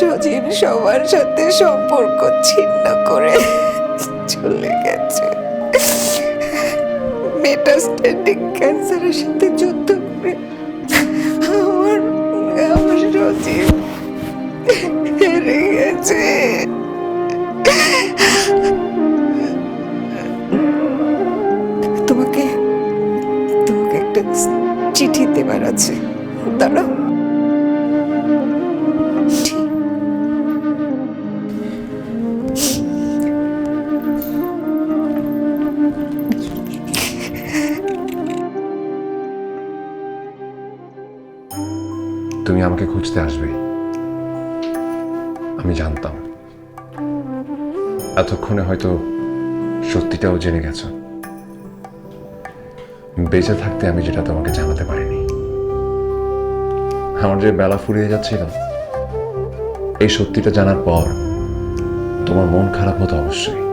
সজীব সবার সাথে সম্পর্ক ছিন্ন করে চলে গেছে। মেটাস্ট্যাটিক ক্যান্সারের সাথে যুদ্ধ করে আমার আমার সজীব হেরে গেছে। তোমাকে তোমাকে একটা চিঠি দেবার আছে। দাঁড়াও। তুমি আমাকে খুঁজতে আসবে। আমি জানতাম। এতক্ষণে হয়তো সত্যিটাও জেনে গেছ। বেঁচে থাকতে আমি যেটা তোমাকে জানাতে পারিনি। আমার যে বেলা ফুরিয়ে যাচ্ছিল, এই সত্যিটা জানার পর তোমার মন খারাপ হতো অবশ্যই।